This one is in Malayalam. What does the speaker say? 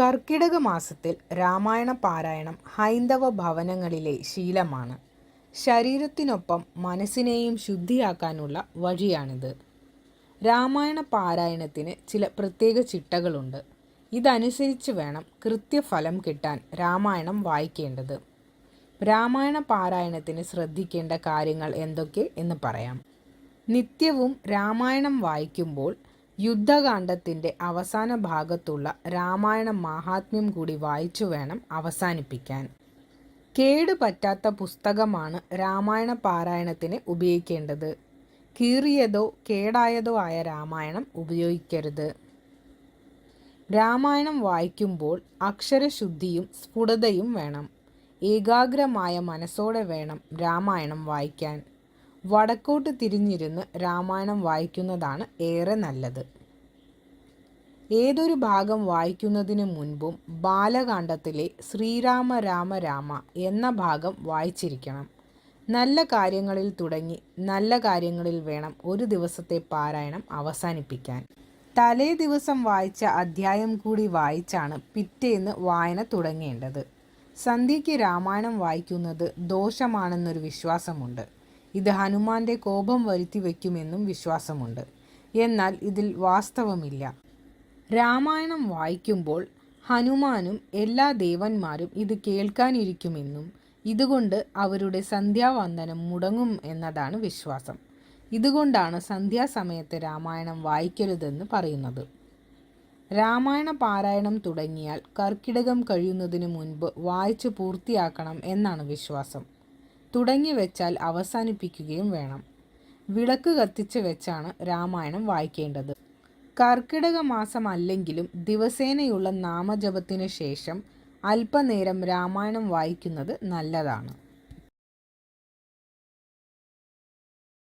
കർക്കിടക മാസത്തിൽ രാമായണ പാരായണം ഹൈന്ദവ ഭവനങ്ങളിലെ ശീലമാണ്. ശരീരത്തിനൊപ്പം മനസ്സിനെയും ശുദ്ധിയാക്കാനുള്ള വഴിയാണിത്. രാമായണ പാരായണത്തിന് ചില പ്രത്യേക ചിട്ടകളുണ്ട്. ഇതനുസരിച്ച് വേണം കൃത്യഫലം കിട്ടാൻ രാമായണം വായിക്കേണ്ടത്. രാമായണ പാരായണത്തിന് ശ്രദ്ധിക്കേണ്ട കാര്യങ്ങൾ എന്തൊക്കെ എന്ന് പറയാം. നിത്യവും രാമായണം വായിക്കുമ്പോൾ യുദ്ധകാന്ഡത്തിന്റെ അവസാന ഭാഗത്തുള്ള രാമായണ മാഹാത്മ്യം കൂടി വായിച്ചു വേണം അവസാനിപ്പിക്കാൻ. കേട് പറ്റാത്ത പുസ്തകമാണ് രാമായണ പാരായണത്തിന് ഉപയോഗിക്കേണ്ടത്. കീറിയതോ കേടായതോ ആയ രാമായണം ഉപയോഗിക്കരുത്. രാമായണം വായിക്കുമ്പോൾ അക്ഷരശുദ്ധിയും സ്ഫുടതയും വേണം. ഏകാഗ്രമായ മനസ്സോടെ വേണം രാമായണം വായിക്കാൻ. വടക്കോട്ട് തിരിഞ്ഞിരുന്ന് രാമായണം വായിക്കുന്നതാണ് ഏറെ നല്ലത്. ഏതൊരു ഭാഗം വായിക്കുന്നതിന് മുൻപും ബാലകാണ്ഡത്തിലെ ശ്രീരാമ രാമ രാമ എന്ന ഭാഗം വായിച്ചിരിക്കണം. നല്ല കാര്യങ്ങളിൽ തുടങ്ങി നല്ല കാര്യങ്ങളിൽ വേണം ഒരു ദിവസത്തെ പാരായണം അവസാനിപ്പിക്കാൻ. തലേ ദിവസം വായിച്ച അധ്യായം കൂടി വായിച്ചാണ് പിറ്റേന്ന് വായന തുടങ്ങേണ്ടത്. സന്ധ്യയ്ക്ക് രാമായണം വായിക്കുന്നത് ദോഷമാണെന്നൊരു വിശ്വാസമുണ്ട്. ഇത് ഹനുമാന്റെ കോപം വരുത്തി വയ്ക്കുമെന്നും വിശ്വാസമുണ്ട്. എന്നാൽ ഇതിൽ വാസ്തവമില്ല. രാമായണം വായിക്കുമ്പോൾ ഹനുമാനും എല്ലാ ദേവന്മാരും ഇത് കേൾക്കാനിരിക്കുമെന്നും ഇതുകൊണ്ട് അവരുടെ സന്ധ്യാവന്ദനം മുടങ്ങും എന്നതാണ് വിശ്വാസം. ഇതുകൊണ്ടാണ് സന്ധ്യാസമയത്ത് രാമായണം വായിക്കരുതെന്ന് പറയുന്നത്. രാമായണ പാരായണം തുടങ്ങിയാൽ കർക്കിടകം കഴിയുന്നതിന് മുൻപ് വായിച്ചു പൂർത്തിയാക്കണം എന്നാണ് വിശ്വാസം. തുടങ്ങി വെച്ചാൽ അവസാനിപ്പിക്കുകയും വേണം. വിളക്ക് കത്തിച്ച് വെച്ചാണ് രാമായണം വായിക്കേണ്ടത്. കർക്കിടക മാസമല്ലെങ്കിലും ദിവസേനയുള്ള നാമജപത്തിന് ശേഷം അല്പനേരം രാമായണം വായിക്കുന്നത് നല്ലതാണ്.